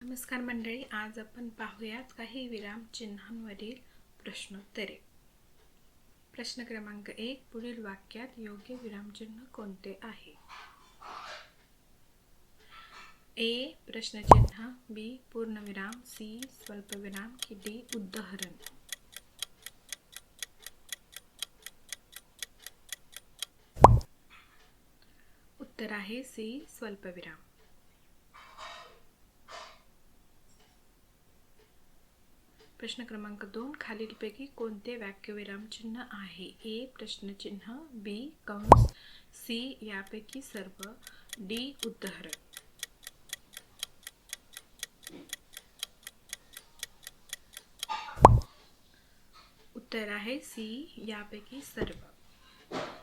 नमस्कार मंडळी आज आपण पाहूयात काही विराम चिन्हांवरील प्रश्नोत्तरे. प्रश्न क्रमांक एक पुढील वाक्यात योग्य विरामचिन्ह कोणते आहे? ए प्रश्नचिन्ह बी पूर्णविराम सी स्वल्पविराम की डी उद्धरण उत्तर आहे सी स्वल्पविराम. प्रश्न क्रमांक दोन खालीलपैकी कोणते वाक्यविरामचिन्ह आहे? ए, प्रश्नचिन्ह, बी, कंस, सी, यापैकी सर्व, डी, उद्धरण. उत्तर आहे सी, यापैकी सर्व.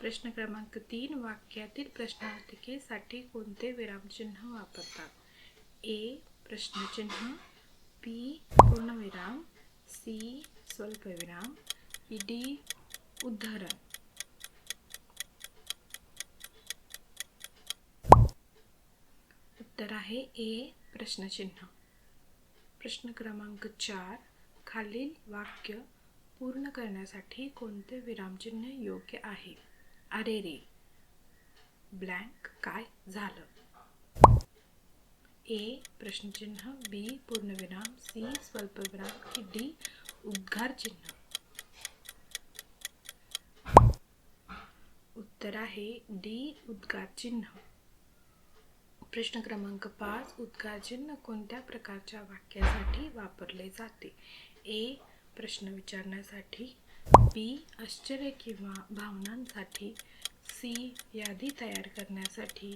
प्रश्न क्रमांक तीन, वाक्यातील प्रश्नार्थिकेसाठी कोणते विरामचिन्ह वापरतात? ए, प्रश्नचिन्ह, बी, पूर्णविराम सी स्वल्पविराम डी उद्धरण. उत्तर आहे ए प्रश्नचिन्ह. प्रश्न क्रमांक चार खालील वाक्य पूर्ण करण्यासाठी कोणते विरामचिन्ह योग्य आहे? अरे रे ब्लँक काय झालं? ए प्रश्नचिन्ह बी पूर्णविराम सी स्वल्पविराम की डी उद्गार चिन्ह उत्तर आहे डी उद्गार चिन्ह प्रश्न क्रमांक पाच उद्गार चिन्ह कोणत्या प्रकारच्या वाक्यासाठी वापरले जाते? ए प्रश्न विचारण्यासाठी बी आश्चर्य किंवा भावनांसाठी सी यादी तयार करण्यासाठी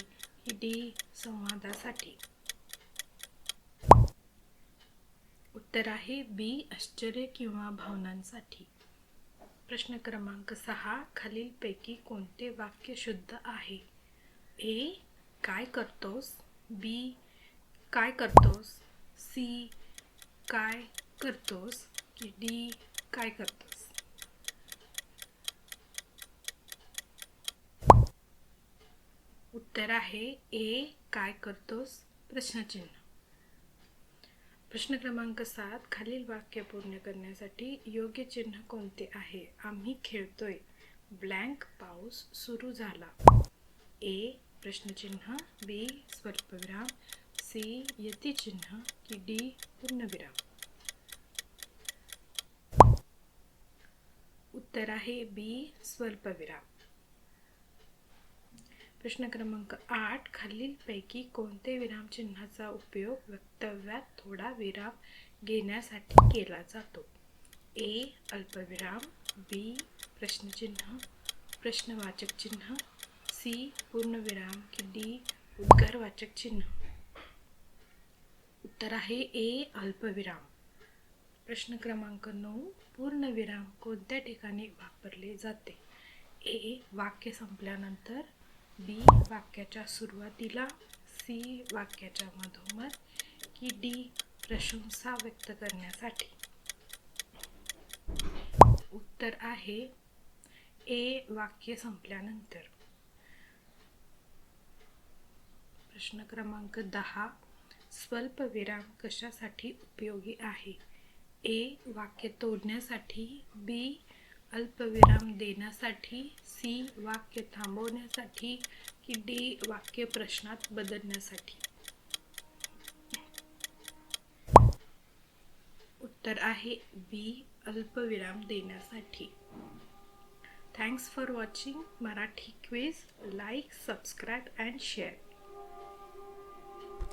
डी संवादासाठी. उत्तर आहे बी आश्चर्य किंवा भावनांसाठी. प्रश्न क्रमांक सहा खालीलपैकी कोणते वाक्य शुद्ध आहे? ए काय करतोस? बी काय करतोस? सी काय करतोस? की डी काय करतोस? उत्तर आहे ए काय करतोस? प्रश्नचिन्ह. प्रश्न क्रमांक सात खालील वाक्य पूर्ण करण्यासाठी योग्य चिन्ह कोणते आहे? आम्ही खेळतोय. ब्लँक पाऊस सुरू झाला. ए प्रश्नचिन्ह. बी स्वल्पविराम. सी यतिचिन्ह. की डी पूर्णविराम. उत्तर आहे बी स्वल्पविराम. प्रश्न क्रमांक आठ खालीलपैकी कोणते विरामचिन्हाचा उपयोग वक्तव्यात थोडा विराम घेण्यासाठी केला जातो? ए अल्पविराम. बी प्रश्नचिन्ह. प्रश्नवाचक चिन्ह. सी पूर्णविराम. की डी उद्गारवाचक चिन्ह. उत्तर आहे ए अल्पविराम. प्रश्न क्रमांक नऊ पूर्णविराम कोणत्या ठिकाणी वापरले जाते? ए वाक्य संपल्यानंतर. बी वाक्याच्या सुरुवातीला सी वाक्याच्या मधोमध की डी प्रशंसा व्यक्त करण्यासाठी. उत्तर आहे ए वाक्य संपल्यानंतर. प्रश्न क्रमांक दहा स्वल्पविराम कशासाठी उपयोगी आहे? ए वाक्य तोडण्यासाठी बी अल्पविराम देण्यासाठी सी वाक्य थांबवण्यासाठी की डी वाक्य प्रश्नात बदलण्यासाठी? उत्तर आहे बी अल्पविराम देण्यासाठी thanks for watching Marathi quiz like subscribe and share